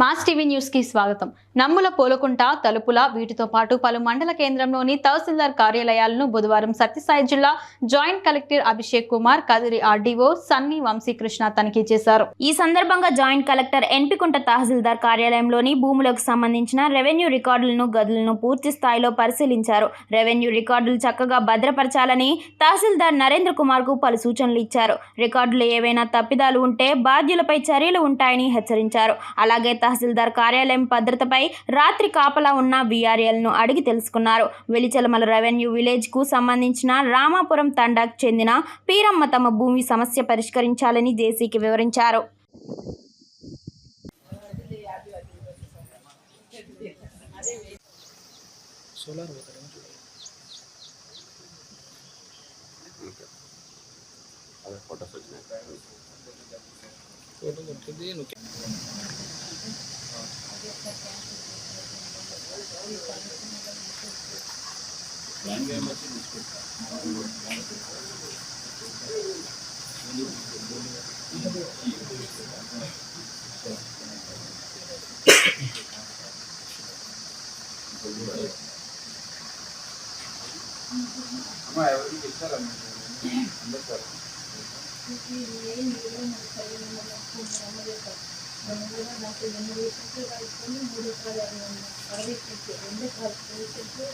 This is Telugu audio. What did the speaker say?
మాస్ టీవీ న్యూస్కి స్వాగతం. నమ్ముల పోలకుంట తలుపుల వీటితో పాటు పలు మండల కేంద్రంలోని తహసీల్దార్ కార్యాలయాలను బుధవారం సత్యసాయి జిల్లా joint collector Abhishek Kumar Kadiri RDO Sunny Vamsikrishna తనిఖీ చేశారు. ఈ సందర్భంగా జాయింట్ కలెక్టర్ ఎన్పికుంట తహసీల్దార్ కార్యాలయంలోని భూములకు సంబంధించిన రెవెన్యూ రికార్డులను గదులను పూర్తి స్థాయిలో పరిశీలించారు. రెవెన్యూ రికార్డులు చక్కగా భద్రపరచాలని తహసీల్దార్ నరేంద్ర కుమార్కు పలు సూచనలు ఇచ్చారు. రికార్డులు ఏవైనా తప్పిదాలు ఉంటే బాధ్యులపై చర్యలు ఉంటాయని హెచ్చరించారు. అలాగే తహసీల్దార్ కార్యాలయం భద్రతపై రాత్రి కాపలా ఉన్న వీఆర్ఎల్ను అడిగి తెలుసుకున్నారు. వెలిచలమల రెవెన్యూ విలేజ్కు సంబంధించిన రామాపురం తండాకు చెందిన పీరమ్మ తమ భూమి సమస్య పరిష్కరించాలని జేసీకి వివరించారు. అమ్మా ఎవరికి ఇస్తారా అందరు సార్ బెంగళూరు నాకు రెండు రీసెంట్లు కలుపుకొని మూడు రూపాయలు అరవై సెంట్లు రెండు రీసెంట్లు